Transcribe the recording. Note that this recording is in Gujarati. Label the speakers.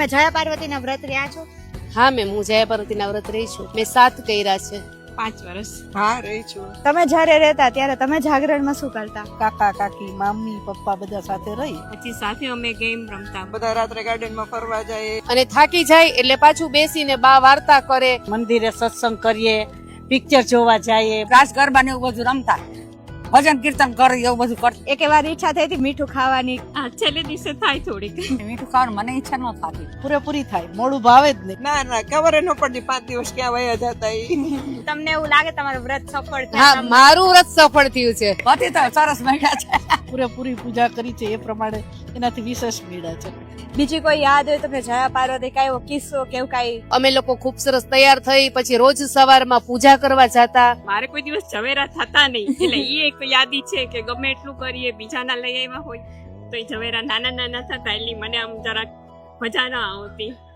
Speaker 1: તમે જયા પાર્વતીના વ્રત રહ્યા છો?
Speaker 2: હા મેમ હું જયા પાર્વતીના વ્રત રહી છું. મેં સાત કર્યા છે.
Speaker 3: પાંચ વર્ષ.
Speaker 4: હા રહી છું.
Speaker 1: તમે જ્યારે રહેતા ત્યારે તમે જાગરણમાં શું કરતા?
Speaker 4: કાકા કાકી મામી પપ્પા બધા સાથે રહી.
Speaker 3: પછી સાથે અમે ગેમ રમતા.
Speaker 4: બધા રાત્રે ગાર્ડનમાં ફરવા જાય.
Speaker 2: અને થાકી જાય એટલે પાછું બેસીને બા વાર્તા કરે.
Speaker 5: મંદિરે સત્સંગ કરીએ પિક્ચર જોવા જઈએ.
Speaker 6: રાસ ગરબા ને એવું બધું રમતા. ભજન કીર્તન કરી એવું બધું કરતી
Speaker 1: એક વાર ઈચ્છા થઈ હતી મીઠું ખાવાની.
Speaker 3: છેલ્લે દિવસે થાય થોડીક.
Speaker 6: મીઠું ખાવાનું મને ઈચ્છા ન થતી.
Speaker 5: પૂરેપૂરી થાય. મોડું ભાવે જ નહીં.
Speaker 4: ના ના ખબર ન પડતી પાંચ દિવસ ક્યાં વયા જતા
Speaker 1: તમને એવું લાગે તમારું વ્રત સફળ થાય.
Speaker 2: મારું વ્રત સફળ થયું છે.
Speaker 6: પતિ તો સરસ મહિના છે.
Speaker 5: પૂરેપૂરી પૂજા કરી છે એ પ્રમાણે એનાથી વિશેષ મેળા છે.
Speaker 1: બીજી કોઈ યાદ હોય તમને જયા પાર્વતી કઈ એવો કિસ્સો કેવું કઈ?
Speaker 2: અમે લોકો ખૂબ સરસ તૈયાર થઈ પછી રોજ સવારમાં પૂજા કરવા જતા.
Speaker 3: મારે કોઈ દિવસ ઝવેરા થતા નહીં. એટલે એ એક યાદી છે કે ગમે એટલું કરીએ, બીજાના લઈ આવ્યા હોય, તો એ ઝવેરા નાના નાના થતા એટલે મને આમ જરાક મજા ના આવતી.